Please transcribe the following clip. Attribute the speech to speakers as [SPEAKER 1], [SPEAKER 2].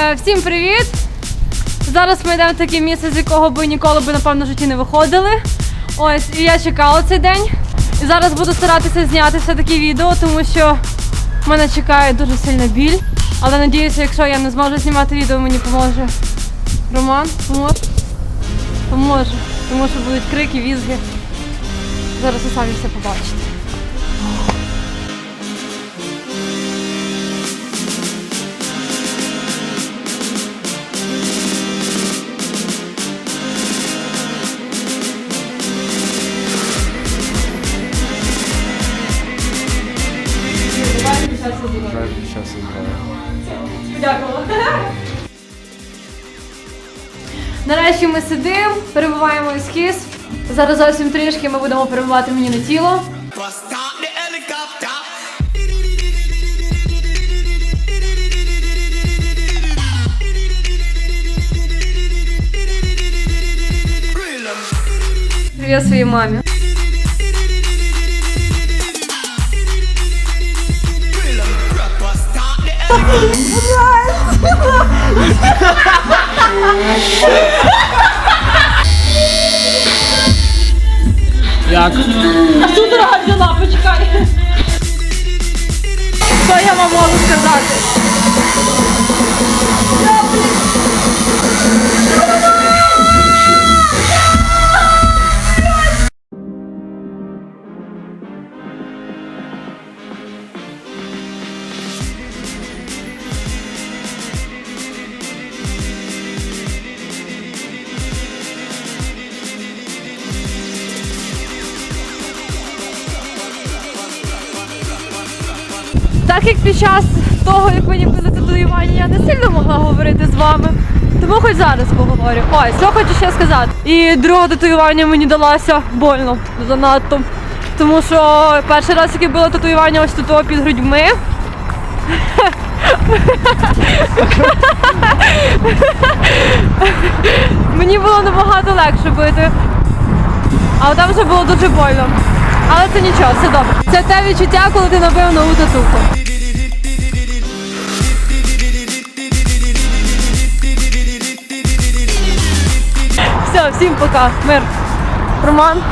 [SPEAKER 1] Е, всім привіт! Зараз ми йдемо в таке місце, з якого би ніколи би, напевно, в житті не виходили. Ось, і я чекала цей день. І зараз буду старатися зняти все-таки відео, тому що мене чекає дуже сильна біль. Але надіюся, якщо я не зможу знімати відео, мені поможе Роман. Поможе? Поможе. Тому що будуть крики, візги. Зараз ви самі все побачите.
[SPEAKER 2] Сейчас играю.
[SPEAKER 1] Дякую. Нарешті ми сидимо, перебуваємо ескіз. Зараз зовсім трішки ми будемо перебувати мені на тіло. Привіт своїй мамі.
[SPEAKER 2] Як?
[SPEAKER 1] Судорога взяла, почекай. Що я вам можу сказати? Так як під час того, як мені били татуювання, я не сильно могла говорити з вами. Тому хоч зараз поговорю. Ой, що хочу ще сказати. І друге татуювання мені далося больно занадто. Тому що перший раз, як я було татуювання ось тут під грудьми. Мені було набагато легше бити. А там вже було дуже больно. Але це нічого, все добре. Це те відчуття, коли ти набив нову татуху. Все, всім пока. Мир. Роман.